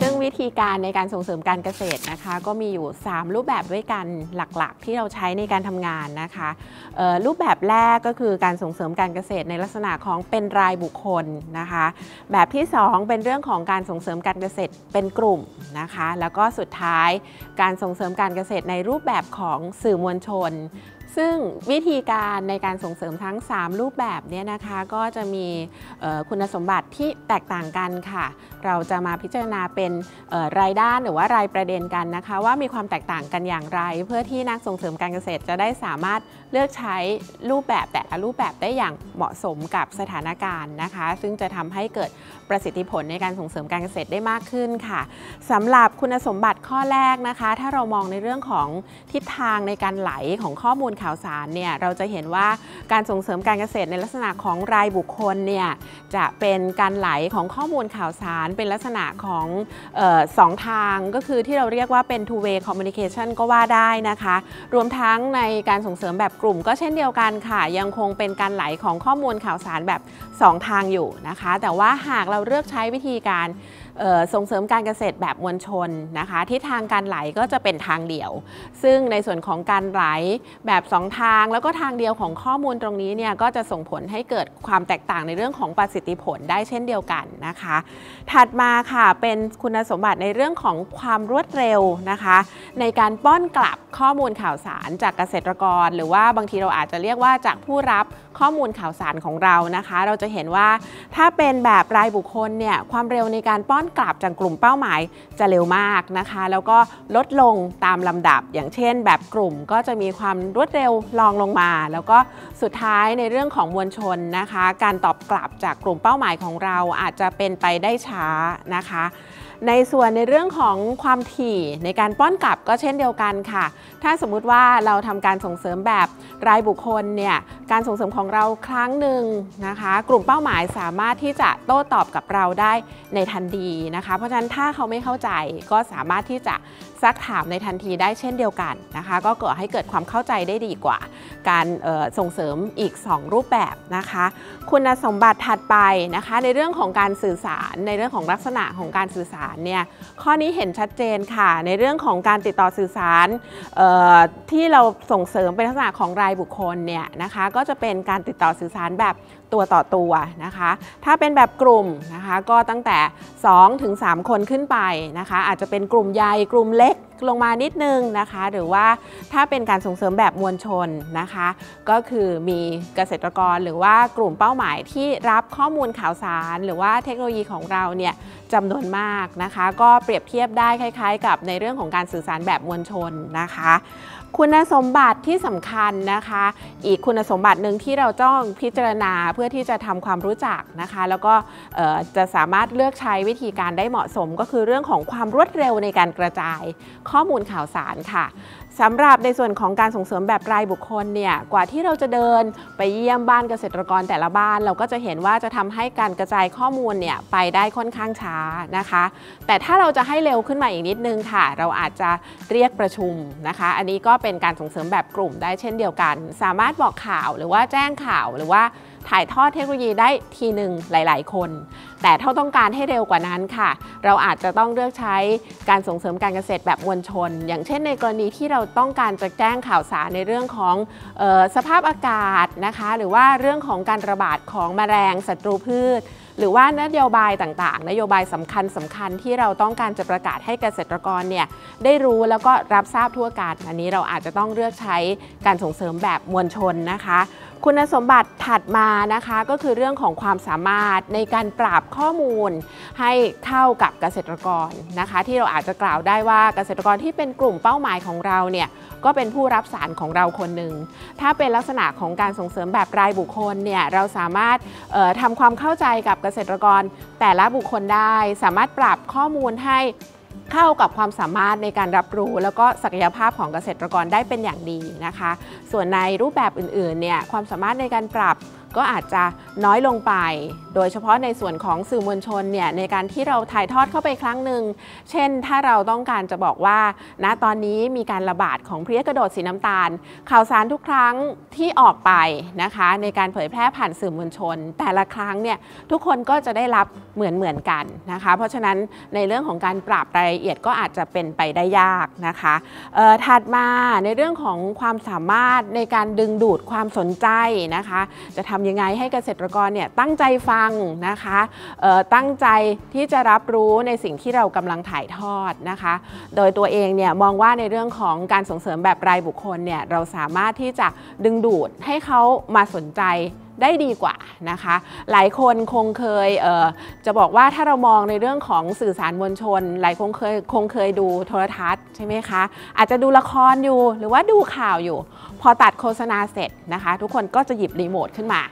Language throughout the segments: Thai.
ซึ่งวิธีการในการส่งเสริมการเกษตรนะคะ ก็มีอยู่ 3 รูปแบบด้วยกันหลักๆ ที่เราใช้ในการทำงานนะคะรูปแบบแรกก็คือการส่งเสริมการเกษตรในลักษณะของเป็นรายบุคคลนะคะ แบบที่ 2 เป็นเรื่องของการส่งเสริมการเกษตรเป็นกลุ่มนะคะ แล้วก็สุดท้ายการส่งเสริมการเกษตรในรูปแบบของสื่อมวลชน ซึ่งวิธีการในการส่งเสริมทั้ง 3 รูปแบบเนี้นะคะก็จะมีคุณสมบัติที่แตกต่างกันค่ะ เราจะมาพิจารณาเป็นรายด้านหรือว่ารายประเด็นกันนะคะ ว่ามีความแตกต่างกันอย่างไร เพื่อที่นักส่งเสริมการเกษตรจะได้สามารถเลือกใช้รูปแบบแต่ละรูปแบบได้อย่างเหมาะสมกับสถานการณ์นะคะ ซึ่งจะทำให้เกิดประสิทธิผลในการส่งเสริมการเกษตรได้มากขึ้นค่ะสำหรับคุณสมบัติข้อแรกนะคะ ถ้าเรามองในเรื่องของทิศทางในการไหลของข้อมูลข่าวสารเนี่ยเราจะเห็นว่าการส่งเสริมการเกษตรในลักษณะของรายบุคคลเนี่ยจะเป็นการไหลของข้อมูลข่าวสารเป็นลักษณะของออสองทางก็คือที่เราเรียกว่าเป็น two way communication ก็ว่าได้นะคะ รวมทั้งในการส่งเสริมแบบกลุ่ม ก็เช่นเดียวกันค่ะ ยังคงเป็นการไหลของข้อมูลข่าวสารแบบ 2 ทางอยู่นะคะ แต่ว่าหากเราเลือกใช้วิธีการส่งเสริมการเกษตรแบบมวลชนนะคะที่ทางการไหลก็จะเป็นทางเดียว ซึ่งในส่วนของการไหลแบบ2ทาง แล้วก็ทางเดียวของข้อมูลตรงนี้เนี่ยก็จะส่งผลให้เกิดความแตกต่างในเรื่องของประสิทธิผลได้เช่นเดียวกันนะคะ ถัดมาค่ะเป็นคุณสมบัติในเรื่องของความรวดเร็วนะคะ ในการป้อนกลับข้อมูลข่าวสารจากเกษตรกร หรือว่าบางทีเราอาจจะเรียกว่าจากผู้รับข้อมูลข่าวสารของเรานะคะ เราจะเห็นว่าถ้าเป็นแบบรายบุคคลเนี่ยความเร็วในการป้อนกลับจากกลุ่มเป้าหมายจะเร็วมากนะคะ แล้วก็ลดลงตามลำดับ อย่างเช่น แบบกลุ่มก็จะมีความรวดเร็วรองลงมา แล้วก็สุดท้ายในเรื่องของมวลชนนะคะ การตอบกลับจากกลุ่มเป้าหมายของเราอาจจะเป็นไปได้ช้านะคะ ในส่วนในเรื่องของความถี่ในการป้อนกลับก็เช่นเดียวกันค่ะ ถ้าสมมุติว่าเราทำการส่งเสริมแบบรายบุคคลเนี่ย การส่งเสริมของเราครั้งหนึ่งนะคะ กลุ่มเป้าหมายสามารถที่จะโต้ตอบกับเราได้ในทันทีนะคะ เพราะฉะนั้นถ้าเขาไม่เข้าใจก็สามารถที่จะซักถามในทันทีได้เช่นเดียวกันนะคะ ก็เก่อให้เกิดความเข้าใจได้ดีกว่า การส่งเสริมอีก 2 รูปแบบนะคะ คุณสมบัติถัดไปนะคะ ในเรื่องของการสื่อสารในเรื่องของลักษณะของการสื่อสารเนี่ยข้อนี้เห็นชัดเจนค่ะในเรื่องของการติดต่อสื่อสารที่เราส่งเสริมเป็นลักษณะของรายบุคคลเนี่ยนะคะก็จะเป็นการติดต่อสื่อสารแบบตัวต่อตัวนะคะ ถ้าเป็นแบบกลุ่มนะคะก็ตั้งแต่2ถึง3คนขึ้นไปนะคะ อาจจะเป็นกลุ่มใหญ่กลุ่มเล็กลงมานิดนึงนะคะ หรือว่าถ้าเป็นการส่งเสริมแบบมวลชนนะคะ ก็คือมีเกษตรกรหรือว่ากลุ่มเป้าหมายที่รับข้อมูลข่าวสาร หรือว่าเทคโนโลยีของเราเนี่ยจำนวนมากนะคะ ก็เปรียบเทียบได้คล้าย ๆ กับในเรื่องของการสื่อสารแบบมวลชนนะคะ คุณสมบัติที่สำคัญนะคะ อีกคุณสมบัติหนึ่งที่เราต้องพิจารณาเพื่อที่จะทำความรู้จักนะคะ แล้วก็จะสามารถเลือกใช้วิธีการได้เหมาะสม ก็คือเรื่องของความรวดเร็วในการกระจายข้อมูลข่าวสารค่ะ สำหรับในส่วนของการส่งเสริมแบบรายบุคคลเนี่ยกว่าที่เราจะเดินไปเยี่ยมบ้านเกษตรกรแต่ละบ้าน เราก็จะเห็นว่าจะทำให้การกระจายข้อมูลเนี่ยไปได้ค่อนข้างช้านะคะ แต่ถ้าเราจะให้เร็วขึ้นมาอีกนิดนึงค่ะ เราอาจจะเรียกประชุมนะคะ อันนี้ก็เป็นการส่งเสริมแบบกลุ่มได้เช่นเดียวกัน สามารถบอกข่าวหรือว่าแจ้งข่าวหรือว่า ถ่ายทอดเทคโนโลยีได้ทีหนึ่งหลาย ๆ คน แต่ถ้าต้องการให้เร็วกว่านั้นค่ะ เราอาจจะต้องเลือกใช้การส่งเสริมการเกษตรแบบมวลชน อย่างเช่นในกรณีที่เราต้องการจะแจ้งข่าวสารในเรื่องของออสภาพอากาศนะคะ หรือว่าเรื่องของการระบาดของแมลงศัตรูพืช หรือว่านโยบายต่าง ๆ นโยบายสำคัญสำคัญที่เราต้องการจะประกาศให้เกษตรกรเนี่ยได้รู้แล้วก็รับทราบทั่วกันอันนี้เราอาจจะต้องเลือกใช้การส่งเสริมแบบมวลชนนะคะ คุณสมบัติถัดมานะคะก็คือเรื่องของความสามารถในการปรับข้อมูล ให้เข้ากับเกษตรกรนะคะ ที่เราอาจจะกล่าวได้ว่าเกษตรกรที่เป็นกลุ่มเป้าหมายของเราเนี่ยก็เป็นผู้รับสารของเราคนหนึ่งถ้าเป็นลักษณะของการส่งเสริมแบบรายบุคคลเนี่ยเราสามารถเอ่อทำความเข้าใจกับเกษตรกรแต่ละบุคคลได้ สามารถปรับข้อมูลให้ เข้ากับความสามารถในการรับรู้ แล้วก็ศักยภาพของเกษตรกรได้เป็นอย่างดีนะคะ ส่วนในรูปแบบอื่นๆเนี่ยความสามารถในการปรับ ก็อาจจะน้อยลงไป โดยเฉพาะในส่วนของสื่อมวลชนเนี่ยในการที่เราถ่ายทอดเข้าไปครั้งหนึ่ง เช่น ถ้าเราต้องการจะบอกว่าณตอนนี้มีการระบาดของเพลี้ยกระโดดสีน้ำตาล ข่าวสารทุกครั้งที่ออกไปนะคะ ในการเผยแพร่ผ่านสื่อมวลชน แต่ละครั้งเนี่ยทุกคนก็จะได้รับเหมือนเหมือนกันนะคะ เพราะฉะนั้นในเรื่องของการปรับรายละเอียดก็อาจจะเป็นไปได้ยากนะคะถัดมาในเรื่องของความสามารถในการดึงดูดความสนใจนะคะ จะทำยังไงให้เกษตรกรเนี่ยตั้งใจฟังนะคะเออตั้งใจที่จะรับรู้ในสิ่งที่เรากำลังถ่ายทอดนะคะ โดยตัวเองเนี่ยมองว่าในเรื่องของการส่งเสริมแบบรายบุคคลเนี่ยเราสามารถที่จะดึงดูดให้เขามาสนใจ ได้ดีกว่านะคะ หลายคนคงเคยเอ่อจะบอกว่าถ้าเรามองในเรื่องของสื่อสารมวลชน หลายคนเคยคงเคยดูโทรทัศน์ใช่ไหมคะ อาจจะดูละครอยู่หรือว่าดูข่าวอยู่ พอตัดโฆษณาเสร็จนะคะ ทุกคนก็จะหยิบรีโมทขึ้นมา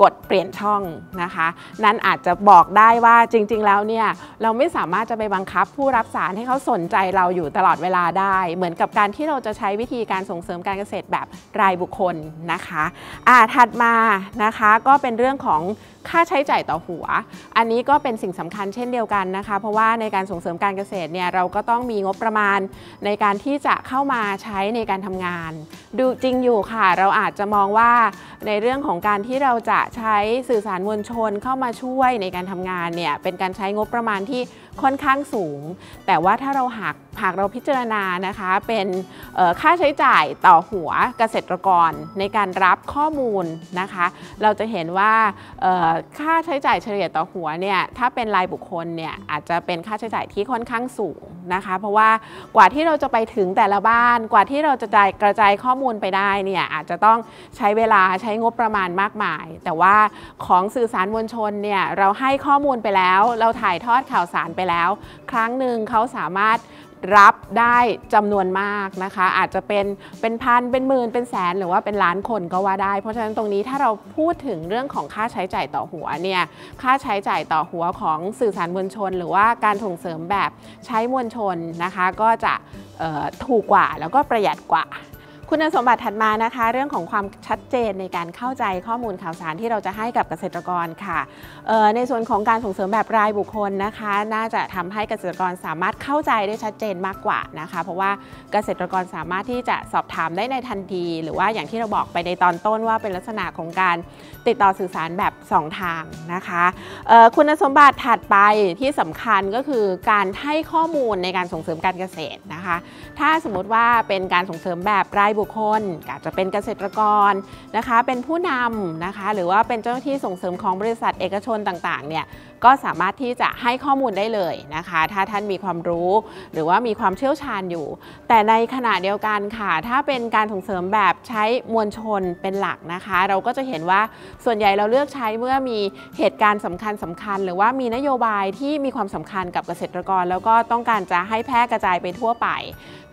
กดเปลี่ยนช่องนะคะ นั่นอาจจะบอกได้ว่าจริง ๆ แล้วเนี่ยเราไม่สามารถจะไปบังคับผู้รับสารให้เขาสนใจเราอยู่ตลอดเวลาได้ เหมือนกับการที่เราจะใช้วิธีการส่งเสริมการเกษตรแบบรายบุคคลนะคะอ่าถัดมานะคะก็เป็นเรื่องของ ค่าใช้จ่ายต่อหัว อันนี้ก็เป็นสิ่งสำคัญเช่นเดียวกันนะคะ เพราะว่าในการส่งเสริมการเกษตรเนี่ยเราก็ต้องมีงบประมาณในการที่จะเข้ามาใช้ในการทำงาน ดูจริงอยู่ค่ะ เราอาจจะมองว่าในเรื่องของการที่เราจะใช้สื่อสารมวลชนเข้ามาช่วยในการทำงานเนี่ยเป็นการใช้งบประมาณที่ค่อนข้างสูง แต่ว่าถ้าเราหาก หากเราพิจารณานะคะเป็นค่าใช้จ่ายต่อหัวเกษตรกรในการรับข้อมูลนะคะ เราจะเห็นว่าค่าใช้จ่ายเฉลี่ยต่อหัวเนี่ยถ้าเป็นรายบุคคลเนี่ยอาจจะเป็นค่าใช้จ่ายที่ค่อนข้างสูงนะคะ เพราะว่ากว่าที่เราจะไปถึงแต่ละบ้าน กว่าที่เราจะกระจายข้อมูลไปได้เนี่ยอาจจะต้องใช้เวลาใช้งบประมาณมากมาย แต่ว่าของสื่อสารมวลชนเนี่ยเราให้ข้อมูลไปแล้ว เราถ่ายทอดข่าวสารไปแล้ว ครั้งหนึ่งเขาสามารถ รับได้จำนวนมากนะคะ อาจจะเป็นเป็นพันเป็นหมื่นเป็นแสนหรือว่าเป็นล้านคนก็ว่าได้ เพราะฉะนั้นตรงนี้ถ้าเราพูดถึงเรื่องของค่าใช้จ่ายต่อหัวเนี่ยค่าใช้จ่ายต่อหัวของสื่อสารมวลชน หรือว่าการส่งเสริมแบบใช้มวลชนนะคะ ก็จะถูกกว่าแล้วก็ประหยัดกว่า คุณสมบัติถัดมานะคะ เรื่องของความชัดเจนในการเข้าใจข้อมูลข่าวสารที่เราจะให้กับเกษตรกรค่ะในส่วนของการส่งเสริมแบบรายบุคคลนะคะ น่าจะทำให้เกษตรกรสามารถเข้าใจได้ชัดเจนมากกว่านะคะ เพราะว่าเกษตรกรสามารถที่จะสอบถามได้ในทันที หรือว่าอย่างที่เราบอกไปในตอนต้นว่าเป็นลักษณะของการติดต่อสื่อสารแบบ 2 ทางนะคะคุณสมบัติถัดไปที่สำคัญก็คือการให้ข้อมูลในการส่งเสริมการเกษตรนะคะ ถ้าสมมติว่าเป็นการส่งเสริมแบบรายบุคคลอาจจะเป็นเกษตรกรนะคะ เป็นผู้นำนะคะ หรือว่าเป็นเจ้าหน้าที่ส่งเสริมของบริษัทเอกชนต่างๆ เนี่ยก็สามารถที่จะให้ข้อมูลได้เลยนะคะ ถ้าท่านมีความรู้ หรือว่ามีความเชี่ยวชาญอยู่ แต่ในขณะเดียวกันค่ะ ถ้าเป็นการส่งเสริมแบบใช้มวลชนเป็นหลักนะคะ เราก็จะเห็นว่าส่วนใหญ่เราเลือกใช้เมื่อมีเหตุการณ์สำคัญสคัญ หรือว่ามีนโยบายที่มีความสำคัญกับเกษตรกร แล้วก็ต้องการจะให้แพร่กระจายไปทั่วไป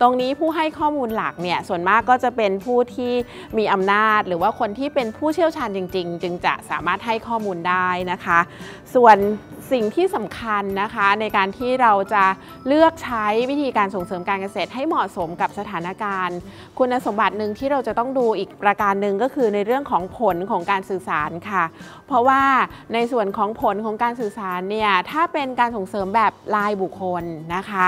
ตรงนี้ผู้ให้ข้อมูลหลักเนี่ยส่วนมากก็็จะเป็นผู้ที่มีอำนาจ หรือว่าคนที่เป็นผู้เชี่ยวชาญจริง ๆ จึงจะสามารถให้ข้อมูลได้นะคะ ส่วนสิ่งที่สำคัญนะคะในการที่เราจะเลือกใช้วิธีการส่งเสริมการเกษตรให้เหมาะสมกับสถานการณ์ คุณสมบัติหนึ่งที่เราจะต้องดูอีกประการหนึ่งก็คือในเรื่องของผลของการสื่อสารค่ะ เพราะว่าในส่วนของผลของการสื่อสารเนี่ยถ้าเป็นการส่งเสริมแบบรายบุคคลนะคะ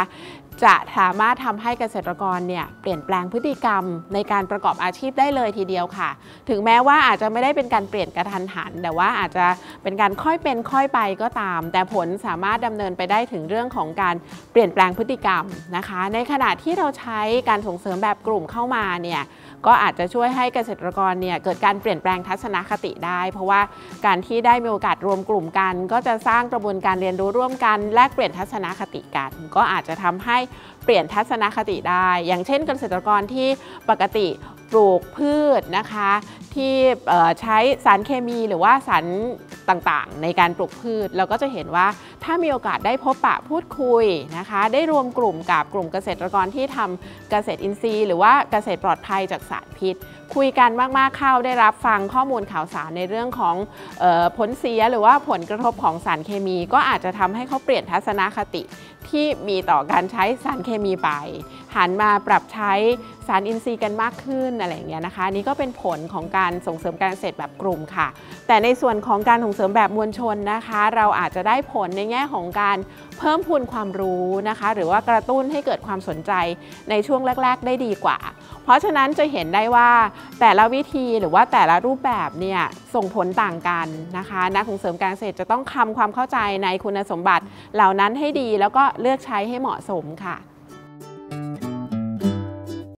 จะสามารถทำให้เกษตรกรเนี่ยเปลี่ยนแปลงพฤติกรรมในการประกอบอาชีพได้เลยทีเดียวค่ะ ถึงแม้ว่าอาจจะไม่ได้เป็นการเปลี่ยนกระทันหัน แต่ว่าอาจจะเป็นการค่อยเป็นค่อยไปก็ตาม แต่ผลสามารถดำเนินไปได้ถึงเรื่องของการเปลี่ยนแปลงพฤติกรรมนะคะ ในขณะที่เราใช้การส่งเสริมแบบกลุ่มเข้ามาเนี่ยก็อาจจะช่วยให้เกษตรกรเนี่ยเกิดการเปลี่ยนแปลงทัศนคติได้ เพราะว่าการที่ได้มีโอกาสรวมกลุ่มกัน ก็จะสร้างกระบวนการเรียนรู้ร่วมกันแลกเปลี่ยนทัศนคติกัน ก็อาจจะทำให้เปลี่ยนทัศนคติได้ อย่างเช่นเกษตรกรที่ปกติ ปลูกพืชนะคะ ที่ใช้สารเคมีหรือว่าสารต่างๆ ในการปลูกพืช เราก็จะเห็นว่าถ้ามีโอกาสได้พบปะพูดคุยนะคะ ได้รวมกลุ่มกับกลุ่มเกษตรกรที่ทำเกษตรอินทรีย์ หรือว่าเกษตรปลอดภัยจากสารพิษ คุยกันมากๆเข้าได้รับฟังข้อมูลข่าวสารในเรื่องของออผลเสียหรือว่าผลกระทบของสารเคมี ก็อาจจะทำให้เขาเปลี่ยนทัศนคติที่มีต่อการใช้สารเคมีไป หันมาปรับใช้สารอินทรีย์กันมากขึ้นอะไรอย่างเงี้ยนะคะนนี่ก็เป็นผลของการส่งเสริมการเกษตรแบบกลุ่มค่ะ แต่ในส่วนของการส่งเสริมแบบมวลชนนะคะ เราอาจจะได้ผลในแง่ของการเพิ่มพูนความรู้นะคะ หรือว่ากระตุ้นให้เกิดความสนใจในช่วงแรก ๆ ได้ดีกว่า เพราะฉะนั้นจะเห็นได้ว่าแต่ละวิธีหรือว่าแต่ละรูปแบบเนี่ยส่งผลต่างกันนะคะนักส่งเสริมการเกษตรจะต้องทำความเข้าใจในคุณสมบัติเหล่านั้นให้ดีแล้วก็เลือกใช้ให้เหมาะสมค่ะ